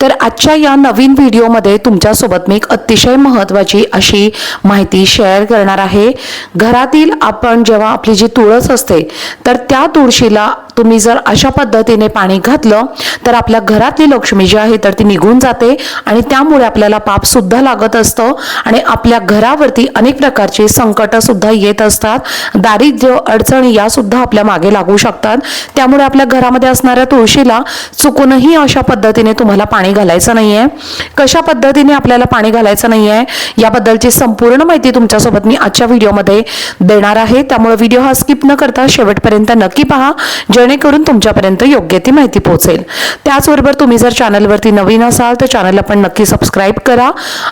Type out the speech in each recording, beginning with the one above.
तर आजच्या या नवीन व्हिडिओमध्ये तुमच्यासोबत मी एक अतिशय महत्त्वाची अशी माहिती शेअर करणार आहे. घरातील आपण जेव्हा आपली जी तुळस असते तर त्या तुळशीला तुम्ही जर अशा पद्धतीने पाणी घातलं तर आपल्या घरातली लक्ष्मी जी आहे तर ती निघून जाते आणि त्यामुळे आपल्याला पाप सुद्धा लागत असतं आणि आपल्या घरावरती अनेक प्रकारची संकट सुद्धा येत असतात. दारिद्र्य अडचणी या सुद्धा आपल्या मागे लागू शकतात. त्यामुळे आपल्या घरामध्ये असणाऱ्या तुळशीला चुकूनही अशा पद्धतीने तुम्हाला पाणी घालायचं नाहीये. कशा पद्धतीने आपल्याला पाणी घालायचं नाहीये याबद्दलची संपूर्ण माहिती तुमच्यासोबत मी आजच्या व्हिडिओमध्ये देणार आहे. त्यामुळे व्हिडिओ हा स्किप न करता शेवटपर्यंत नक्की पहा. जेणेकरून तुमच्यापर्यंत योग्य ती माहिती पोहोचेल. त्याचबरोबर तुम्ही जर चॅनलवरती नवीन असाल तर चॅनलला पण नक्की सबस्क्राईब करा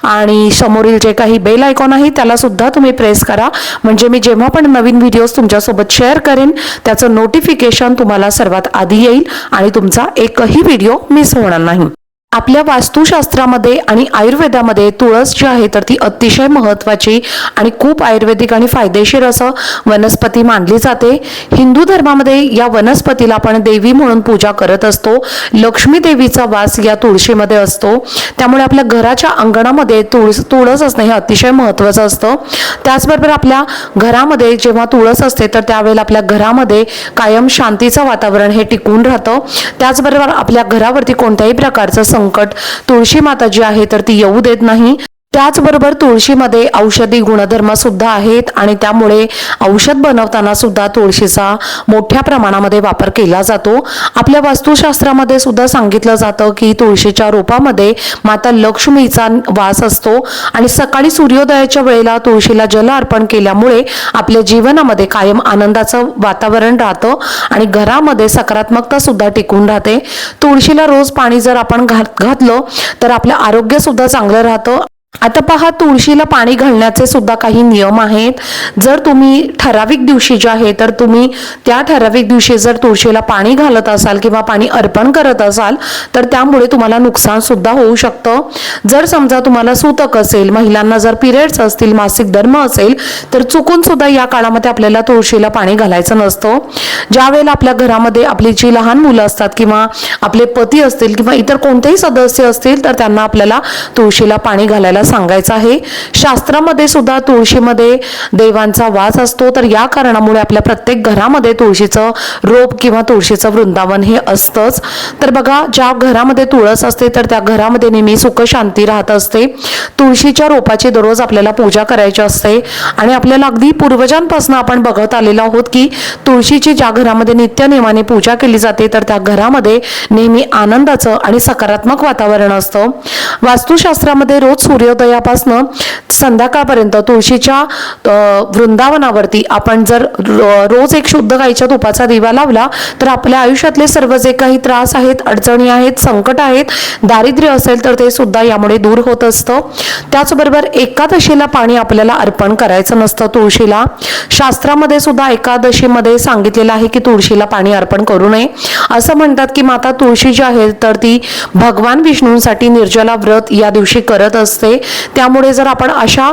आणि समोरील जे काही बेल आयकॉन आहे त्याला सुद्धा तुम्ही प्रेस करा. म्हणजे मी जेव्हा पण नवीन व्हिडिओज तुमच्यासोबत शेअर करेन त्याचं नोटिफिकेशन तुम्हाला सर्वात आधी येईल आणि तुमचा एकही व्हिडिओ मिस होणार नाही. आपल्या वास्तुशास्त्रामध्ये आणि आयुर्वेदामध्ये तुळस जी आहे तर ती अतिशय महत्त्वाची आणि खूप आयुर्वेदिक आणि फायदेशीर असं वनस्पती मानली जाते. हिंदू धर्मामध्ये या वनस्पतीला आपण देवी म्हणून पूजा करत असतो. लक्ष्मी देवीचा वास या तुळशीमध्ये असतो. त्यामुळे आपल्या घराच्या अंगणामध्ये तुळस तुळस असणं हे अतिशय महत्त्वाचं असतं. त्याचबरोबर आपल्या घरामध्ये जेव्हा तुळस असते तर त्यावेळेला आपल्या घरामध्ये कायम शांतीचं वातावरण हे टिकून राहतं. त्याचबरोबर आपल्या घरावरती कोणत्याही प्रकारचं संकट तुळशी माता जी आहे तर ती येऊ देत नाही. त्याचबरोबर तुळशीमध्ये औषधी गुणधर्म सुद्धा आहेत आणि त्यामुळे औषध बनवताना सुद्धा तुळशीचा मोठ्या प्रमाणामध्ये वापर केला जातो. आपल्या वास्तुशास्त्रामध्ये सुद्धा सांगितलं जातं की तुळशीच्या रोपामध्ये माता लक्ष्मीचा वास असतो आणि सकाळी सूर्योदयाच्या वेळेला तुळशीला जल अर्पण केल्यामुळे आपल्या जीवनामध्ये कायम आनंदाचं वातावरण राहतं आणि घरामध्ये सकारात्मकता सुद्धा टिकून राहते. तुळशीला रोज पाणी जर आपण घात घातलं तर आपलं आरोग्य सुद्धा चांगलं राहतं. आता पहा तुळशीला पाणी घालण्याचे सुद्धा काही नियम आहेत. जर तुम्ही ठराविक दिवशी जे आहे तर तुम्ही त्या ठराविक दिवशी जर तुळशीला पाणी घालत असाल किंवा पाणी अर्पण करत असाल तर त्यामुळे तुम्हाला नुकसान सुद्धा होऊ शकतं. जर समजा तुम्हाला सूतक असेल महिलांना जर पिरियड्स असतील मासिक धर्म असेल तर चुकून सुद्धा या काळामध्ये आपल्याला तुळशीला पाणी घालायचं नसतं. ज्या वेळेला आपल्या घरामध्ये आपली जी लहान मुलं असतात किंवा आपले पती असतील किंवा इतर कोणतेही सदस्य असतील तर त्यांना आपल्याला तुळशीला पाणी घालायला सांगायचं आहे. शास्त्रामध्ये सुद्धा तुळशीमध्ये देवांचा वास असतो. तर या कारणामुळे आपल्या प्रत्येक घरामध्ये तुळशीचं रोप किंवा तुळशीचं वृंदावन हे असतंच. तर बघा ज्या घरामध्ये तुळस असते तर त्या घरामध्ये नेहमी सुख शांती राहत असते. तुळशीच्या रोपाची दररोज आपल्याला पूजा करायची असते. आणि आपल्याला अगदी पूर्वजांपासून आपण बघत आलेलो आहोत की तुळशीची ज्या घरामध्ये नित्यनेमाने पूजा केली जाते तर त्या घरामध्ये नेहमी आनंदाचं आणि सकारात्मक वातावरण असतं. वास्तुशास्त्रामध्ये रोज सूर्य सूर्योदयापासनं संध्याकाळपर्यंत तुळशीच्या वृंदावनावरती आपण जर रोज एक शुद्ध गाईच्या तुपाचा दिवा लावला तर आपल्या आयुष्यातले सर्व जे काही त्रास आहेत अडचणी आहेत संकट आहेत दारिद्र्य असेल तर ते सुद्धा यामुळे दूर होत असतं. त्याचबरोबर एकादशीला पाणी आपल्याला अर्पण करायचं नसतं तुळशीला. शास्त्रामध्ये सुद्धा एकादशीमध्ये सांगितलेलं आहे की तुळशीला पाणी अर्पण करू नये. असं म्हणतात की माता तुळशी जी आहे तर ती भगवान विष्णूंसाठी निर्जला व्रत या दिवशी करत असते. त्यामुळे जर आपण अशा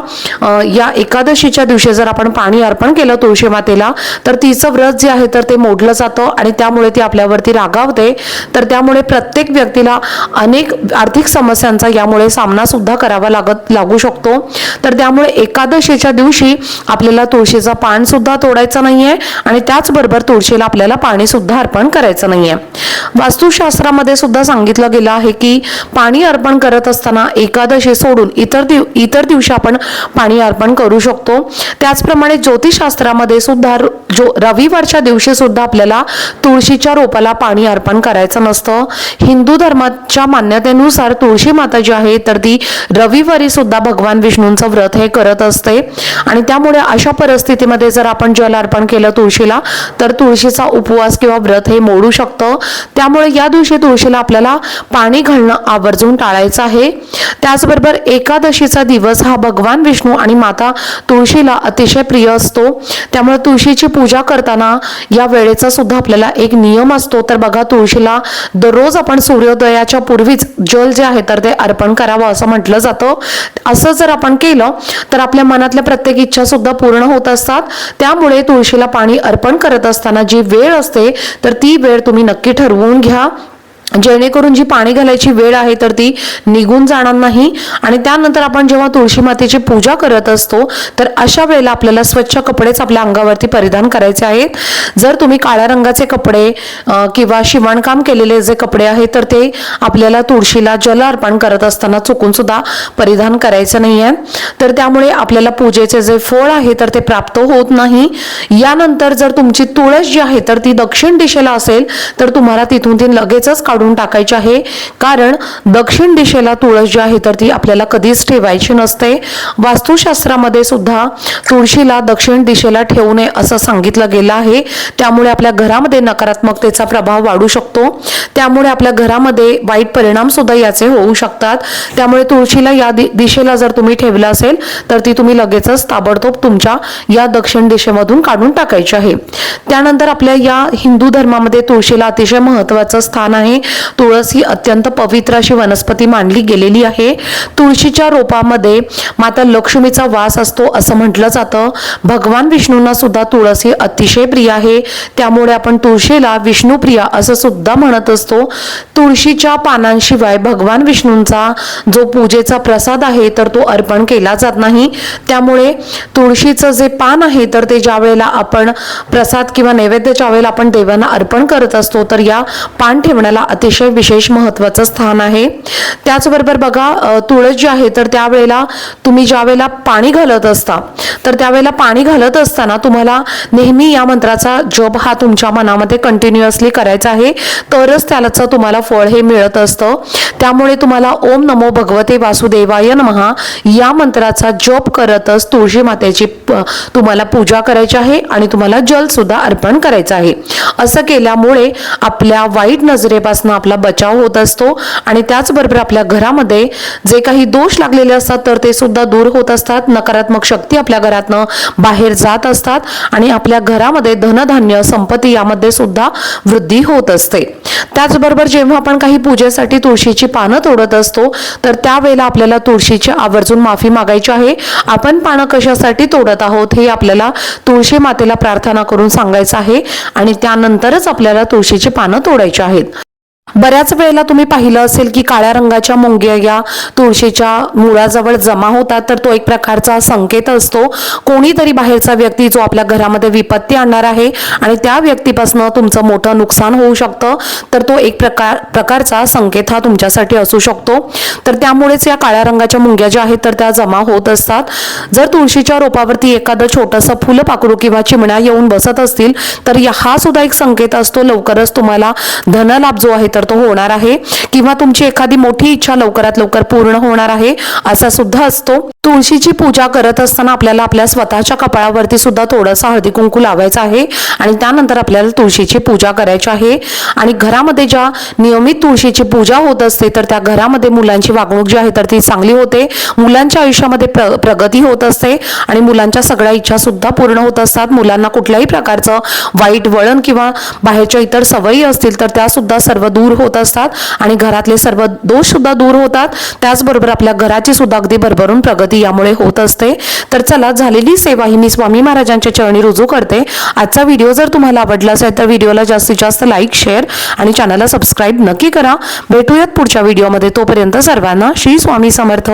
या एकादशीच्या दिवशी जर आपण पाणी अर्पण केलं तुळशी मातेला तर तिचं व्रत जे आहे तर ते मोडलं जातं आणि त्यामुळे ती आपल्यावरती रागावते. तर त्यामुळे प्रत्येक व्यक्तीला अनेक आर्थिक समस्यांचा यामुळे सामना सुद्धा करावा लागत लागू शकतो. तर त्यामुळे एकादशीच्या दिवशी आपल्याला तुळशीचा पान सुद्धा तोडायचं नाहीये आणि त्याचबरोबर तुळशीला आपल्याला पाणी सुद्धा अर्पण करायचं नाहीये. वास्तुशास्त्रामध्ये सुद्धा सांगितलं गेलं आहे की पाणी अर्पण करत असताना एकादशी सोडून इतर दिव इतर दिवशी आपण पाणी अर्पण करू शकतो. त्याचप्रमाणे ज्योतिषशास्त्रामध्ये सुद्धा र- जो रविवारच्या दिवशी सुद्धा आपल्याला तुळशीच्या रोपाला पाणी अर्पण करायचं नसतं. हिंदू धर्माच्या मान्यतेनुसार तुळशी माता जी आहे तर ती रविवारी सुद्धा भगवान विष्णूंचं व्रत हे करत असते. आणि त्यामुळे अशा परिस्थितीमध्ये जर आपण जल अर्पण केलं तुळशीला तर तुळशीचा उपवास किंवा व्रत हे मोडू शकतं. त्यामुळे या दिवशी तुळशीला आपल्याला पाणी घालणं आवर्जून टाळायचं आहे. त्याचबरोबर एक एकादशीचा दिवस हा भगवान विष्णू आणि माता तुळशीला अतिशय प्रिय असतो. त्यामुळे तुळशीची पूजा करताना या वेळेचा सुद्धा आपल्याला एक नियम असतो. तर बघा तुळशीला दररोज आपण सूर्योदयाच्या पूर्वीच जल जे आहे तर ते अर्पण करावं असं म्हटलं जातं. असं जर आपण केलं तर आपल्या मनातल्या प्रत्येक इच्छा सुद्धा पूर्ण होत असतात. त्यामुळे तुळशीला पाणी अर्पण करत असताना जी वेळ असते तर ती वेळ तुम्ही नक्की ठरवून घ्या. जेणेकरून जी पाणी घालायची वेळ आहे तर ती निघून जाणार नाही. आणि त्यानंतर आपण जेव्हा तुळशी मातेची पूजा करत असतो तर अशा वेळेला आपल्याला स्वच्छ कपडेच आपल्या अंगावरती परिधान करायचे आहेत. जर तुम्ही काळ्या रंगाचे कपडे किंवा शिवणकाम केलेले जे कपडे आहेत तर ते आपल्याला तुळशीला जल अर्पण करत असताना चुकून सुद्धा परिधान करायचं नाही आहे तर त्यामुळे आपल्याला पूजेचे जे फळ आहे तर ते प्राप्त होत नाही. यानंतर जर तुमची तुळस जी आहे तर ती दक्षिण दिशेला असेल तर तुम्हाला तिथून ती लगेचच काढून काढून टाकायची आहे. कारण दक्षिण दिशेला तुळस जी आहे तर ती आपल्याला कधीच ठेवायची नसते. वास्तुशास्त्रामध्ये सुद्धा तुळशीला दक्षिण दिशेला ठेवू नये असं सांगितलं गेलं आहे. त्यामुळे आपल्या घरामध्ये नकारात्मकतेचा प्रभाव वाढू शकतो. त्यामुळे आपल्या घरामध्ये वाईट परिणाम सुद्धा याचे होऊ शकतात. त्यामुळे तुळशीला या दि- दिशेला जर तुम्ही ठेवलं असेल तर ती तुम्ही लगेचच ताबडतोब तुमच्या या दक्षिण दिशेमधून काढून टाकायची आहे. त्यानंतर आपल्या या हिंदू धर्मामध्ये तुळशीला अतिशय महत्वाचं स्थान आहे. तुळस ही अत्यंत पवित्र अशी वनस्पती मानली गेलेली आहे. तुळशीच्या रोपामध्ये माता लक्ष्मीचा वास असतो असं म्हटलं जातं. भगवान विष्णूंना सुद्धा तुळस ही अतिशय प्रिय आहे. त्यामुळे आपण तुळशीला विष्णुप्रिया असं सुद्धा म्हणत असतो. तुळशीच्या पानांशिवाय भगवान विष्णूंचा जो पूजेचा प्रसाद आहे तर तो अर्पण केला जात नाही. त्यामुळे तुळशीचं जे पान आहे तर ते ज्या वेळेला आपण प्रसाद किंवा नैवेद्याच्या वेळेला आपण देवांना अर्पण करत असतो तर या पान ठेवण्याला अतिशय विशेष महत्वाचं स्थान आहे. त्याचबरोबर बघा तुळस जी आहे तर त्यावेळेला तुम्ही ज्या वेळेला पाणी घालत असता तर त्यावेळेला पाणी घालत असताना तुम्हाला नेहमी या मंत्राचा जप हा तुमच्या मनामध्ये कंटिन्युअसली करायचा आहे. तरच त्याचं तुम्हाला फळ हे मिळत असतं. त्यामुळे तुम्हाला ओम नमो भगवते वासुदेवाय नमहा. या मंत्राचा जप करतच तुळशी मातेची तुम्हाला पूजा करायची आहे आणि तुम्हाला जल सुद्धा अर्पण करायचं आहे. असं केल्यामुळे आपल्या वाईट नजरेपासून आपला बचाव होत असतो आणि त्याचबरोबर आपल्या घरामध्ये जे काही दोष लागलेले असतात तर ते सुद्धा दूर होत असतात. नकारात्मक शक्ती आपल्या घरातनं बाहेर जात असतात आणि आपल्या घरामध्ये धनधान्य संपत्ती यामध्ये सुद्धा वृद्धी होत असते. त्याचबरोबर जेव्हा आपण काही पूजेसाठी तुळशीची पानं तोडत असतो तर त्यावेळेला आपल्याला तुळशीची आवर्जून माफी मागायची आहे. आपण पानं कशासाठी तोडत आहोत हे आपल्याला तुळशी मातेला प्रार्थना करून सांगायचं आहे आणि त्यानंतरच आपल्याला तुळशीची पानं तोडायची आहेत. बऱ्याच वेळेला तुम्ही पाहिलं असेल की काळ्या रंगाच्या मुंग्या या तुळशीच्या मुळाजवळ जमा होतात तर तो एक प्रकारचा संकेत असतो. कोणीतरी बाहेरचा व्यक्ती जो आपल्या घरामध्ये विपत्ती आणणार आहे आणि त्या व्यक्तीपासून तुमचं मोठं नुकसान होऊ शकतं तर तो एक प्रकार प्रकारचा संकेत हा तुमच्यासाठी असू शकतो. तर त्यामुळेच या काळ्या रंगाच्या मुंग्या ज्या आहेत तर त्या जमा होत असतात. जर तुळशीच्या रोपावरती एखादं छोटंसं फुलं पाकडू किंवा चिमण्या येऊन बसत असतील तर या- हा सुद्धा एक संकेत असतो. लवकरच तुम्हाला धनलाभ जो आहे तर तो होणार आहे किंवा तुमची एखादी मोठी इच्छा लवकरात लवकर पूर्ण होणार आहे असा सुद्धा असतो. तुळशीची पूजा करत असताना आपल्याला आपल्या स्वतःच्या कपाळावरती सुद्धा थोडंसं हळदी कुंकू लावायचं आहे आणि त्यानंतर आपल्याला तुळशीची पूजा करायची आहे. आणि घरामध्ये ज्या नियमित तुळशीची पूजा होत असते तर त्या घरामध्ये मुलांची वागणूक जी आहे तर ती चांगली होते. मुलांच्या आयुष्यामध्ये प्र प्रगती होत असते आणि मुलांच्या सगळ्या इच्छा सुद्धा पूर्ण होत असतात. मुलांना कुठल्याही प्रकारचं वाईट वळण किंवा बाहेरच्या इतर सवयी असतील तर त्या सुद्धा सर्व दूर होत असतात आणि घरातले सर्व दोष सुद्धा दूर होतात. त्याचबरोबर आपल्या घराची सुद्धा अगदी भरभरून प्रगती यामुळे होत असते. तर चला झालेली सेवा ही मी स्वामी महाराजांच्या चरणी रुजू करते. आजचा व्हिडिओ जर तुम्हाला आवडला असेल तर व्हिडिओला जास्तीत जास्त लाईक शेअर आणि चॅनलला सबस्क्राईब नक्की करा. भेटूयात पुढच्या व्हिडिओमध्ये. तोपर्यंत सर्वांना श्री स्वामी समर्थ.